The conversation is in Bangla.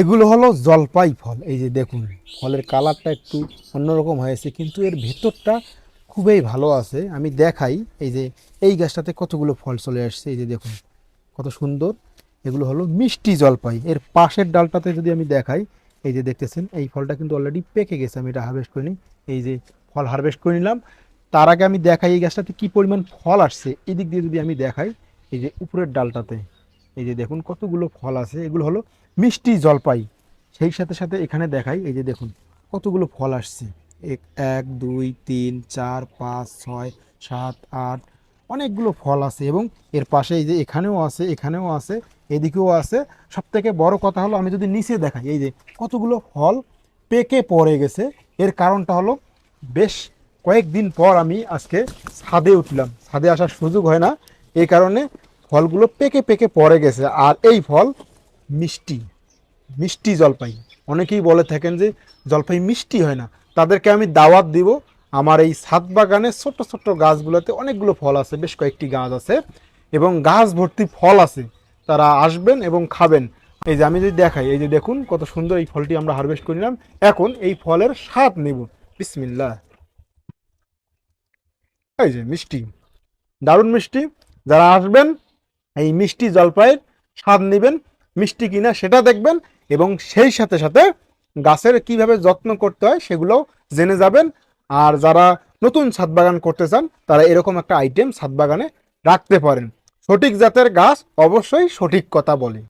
এগুলো হলো জলপাই ফল। এই যে দেখুন, ফলের কালারটা একটু অন্যরকম হয়েছে, কিন্তু এর ভেতরটা খুবই ভালো আছে। আমি দেখাই, এই যে এই গাছটাতে কতগুলো ফল চলে আসছে, এই যে দেখুন, কত সুন্দর। এগুলো হলো মিষ্টি জলপাই। এর পাশের ডালটাতে যদি আমি দেখাই, এই যে দেখতেছেন, এই ফলটা কিন্তু অলরেডি পেকে গেছে, আমি এটা হারভেস্ট করে নিই। এই যে ফল হারভেস্ট করে নিলাম। তার আগে আমি দেখাই এই গাছটাতে কি পরিমাণ ফল আসছে এই দিক দিয়ে যদি আমি দেখাই, এই যে উপরের ডালটাতে। এই যে দেখুন কতগুলো ফল আছে, এগুলো হলো মিষ্টি জলপাই। সেই সাথে সাথে এখানে দেখাই, এই যে দেখুন কতগুলো ফল আসছে। এক এক, দুই, তিন, চার, পাঁচ, ছয়, সাত, আট অনেকগুলো ফল আছে এবং এর পাশে এই যে এখানেও আছে এখানেও আছে, এদিকেও আছে। সব থেকে বড় কথা হলো আমি যদি নিচে দেখাই, এই যে কতগুলো ফল পেকে পড়ে গেছে, এর কারণটা হলো বেশ কয়েকদিন পর আমি আজকে ছাদে উঠলাম। ছাদে আসার সুযোগ হয় না, এই কারণে ফলগুলো পেকে পেকে পড়ে গেছে। আর এই ফল মিষ্টি মিষ্টি জলপাই। অনেকেই বলে থাকেন যে জলপাই মিষ্টি হয় না। তাদেরকে আমি দাওয়াত দিব। আমার এই ছাদ বাগানে ছোট্ট ছোট্ট গাছগুলোতে অনেকগুলো ফল আছে, বেশ কয়েকটি গাছ আছে এবং গাছ ভর্তি ফল আছে। তারা আসবেন এবং খাবেন। এই যে আমি যদি দেখাই, এই যে দেখুন কত সুন্দর এই ফলটি আমরা হারভেস্ট করে নিলাম। এখন এই ফলের স্বাদ নেব। বিসমিল্লা এই যে মিষ্টি, দারুণ মিষ্টি। যারা আসবেন এই মিষ্টি জলপাইয়ের স্বাদ নেবেন, মিষ্টি কিনা সেটা দেখবেন এবং সেই সাথে সাথে গাছের কীভাবে যত্ন করতে হয় সেগুলোও জেনে যাবেন। আর যারা নতুন ছাদ বাগান করতে চান, তারা এরকম একটা আইটেম ছাদ বাগানে রাখতে পারেন। সঠিক জাতের গাছ অবশ্যই সঠিক কথা বলে।